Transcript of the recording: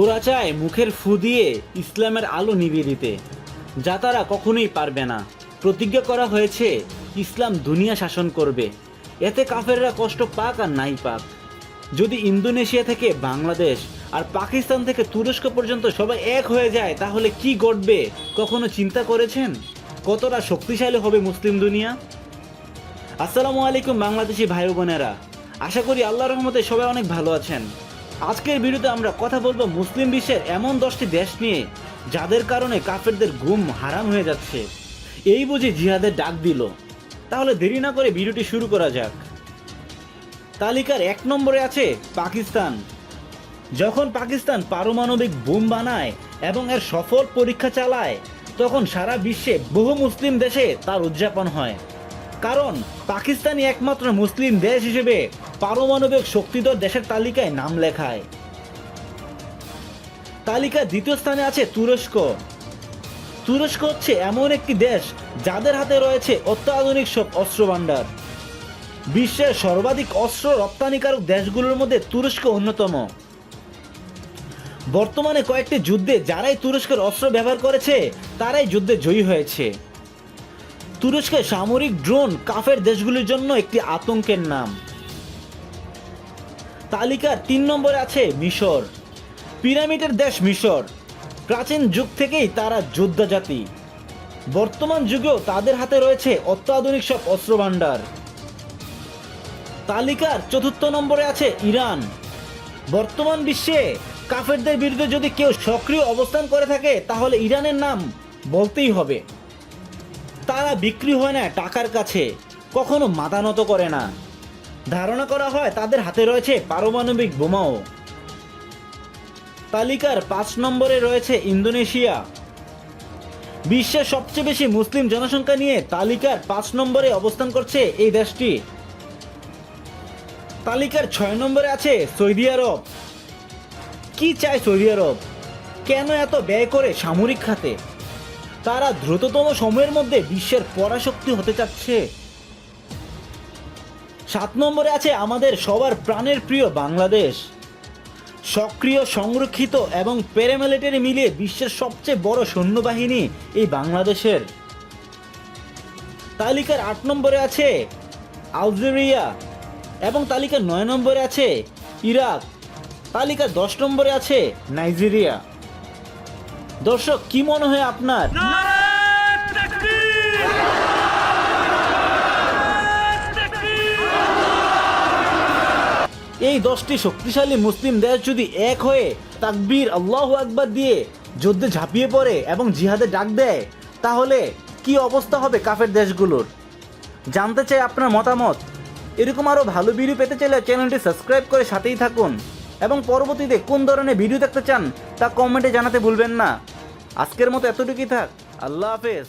ওরা চায় মুখের ফু দিয়ে ইসলামের আলো নিভিয়ে দিতে, যা তারা কখনোই পারবে না। প্রতিজ্ঞা করা হয়েছে, ইসলাম দুনিয়া শাসন করবে। এতে কাফেররা কষ্ট পাক আর নাই পাক। যদি ইন্দোনেশিয়া থেকে বাংলাদেশ আর পাকিস্তান থেকে তুরস্ক পর্যন্ত সবাই এক হয়ে যায়, তাহলে কি ঘটবে? কখনো চিন্তা করেছেন? কতটা শক্তিশালী হবে মুসলিম দুনিয়া? আসসালামু আলাইকুম বাংলাদেশি ভাই বোনেরা আশা করি আল্লাহ রহমতে সবাই অনেক ভালো আছেন। আজকের ভিডিওতে আমরা কথা বলব মুসলিম বিশ্বের এমন দশটি দেশ নিয়ে, যাদের কারণে কাফেরদের ঘুম হারাম হয়ে যাচ্ছে। এই বুঝি জিহাদের ডাক দিল। তাহলে দেরি না করে ভিডিওটি শুরু করা যাক। তালিকার এক নম্বরে আছে পাকিস্তান। যখন পাকিস্তান পারমাণবিক বোম বানায় এবং এর সফল পরীক্ষা চালায়, তখন সারা বিশ্বে বহু মুসলিম দেশে তার উদযাপন হয়। কারণ পাকিস্তানই একমাত্র মুসলিম দেশ হিসেবে পারমাণবিক শক্তিধর দেশের তালিকায় নাম লেখায়। তালিকার দ্বিতীয় স্থানে আছে তুরস্ক। তুরস্ক হচ্ছে এমন একটি দেশ যাদের হাতে রয়েছে অত্যাধুনিক সব অস্ত্র ভাণ্ডার বিশ্বের সর্বাধিক অস্ত্র রপ্তানিকারক দেশগুলোর মধ্যে তুরস্ক অন্যতম। বর্তমানে কয়েকটি যুদ্ধে যারাই তুরস্কের অস্ত্র ব্যবহার করেছে, তারাই যুদ্ধে জয়ী হয়েছে। তুরস্কের সামরিক ড্রোন কাফের দেশগুলির জন্য একটি আতঙ্কের নাম। তালিকার তিন নম্বরে আছে মিশর। পিরামিডের দেশ মিশর। প্রাচীন যুগ থেকেই তারা যোদ্ধা জাতি বর্তমান যুগেও তাদের হাতে রয়েছে অত্যাধুনিক সব অস্ত্র ভাণ্ডার তালিকার চতুর্থ নম্বরে আছে ইরান। বর্তমান বিশ্বে কাফেরদের বিরুদ্ধে যদি কেউ সক্রিয় অবস্থান করে থাকে, তাহলে ইরানের নাম বলতেই হবে। তারা বিক্রি হয় না টাকার কাছে, কখনো মাথা নত করে না। ধারণা করা হয় তাদের হাতে রয়েছে পারমাণবিক বোমাও। তালিকার পাঁচ নম্বরে রয়েছে ইন্দোনেশিয়া। বিশ্বের সবচেয়ে বেশি মুসলিম জনসংখ্যা নিয়ে তালিকার পাঁচ নম্বরে অবস্থান করছে এই দেশটি। তালিকার ছয় নম্বরে আছে সৌদি আরব। কি চায় সৌদি আরব? কেন এত ব্যয় করে সামরিক খাতে? তারা দ্রুততম সময়ের মধ্যে বিশ্বের পরাশক্তি হতে চাচ্ছে। সাত নম্বরে আছে আমাদের সবার প্রাণের প্রিয় বাংলাদেশ। সক্রিয়, সংরক্ষিত এবং প্যারামিলিটারি মিলিয়ে বিশ্বের সবচেয়ে বড় সৈন্যবাহিনী এই বাংলাদেশের। তালিকার আট নম্বরে আছে আলজেরিয়া এবং তালিকার নয় নম্বরে আছে ইরাক। তালিকার দশ নম্বরে আছে নাইজেরিয়া। দর্শক, কি মনে হয় আপনার? এই দশটি শক্তিশালী মুসলিম দেশ যদি এক হয়ে তাকবীর আল্লাহ আকবার দিয়ে যুদ্ধে ঝাঁপিয়ে পড়ে এবং জিহাদে ডাক দেয়, তাহলে কি অবস্থা হবে কাফের দেশগুলোর? জানতে চাই আপনার মতামত। এরকম আরও ভালো ভিডিও পেতে চাইলে চ্যানেলটি সাবস্ক্রাইব করে সাথেই থাকুন। এবং পরবর্তীতে কোন ধরনের ভিডিও দেখতে চান, তা কমেন্টে জানাতে ভুলবেন না। আজকের মতো এতটুকুই থাক। আল্লাহ হাফেজ।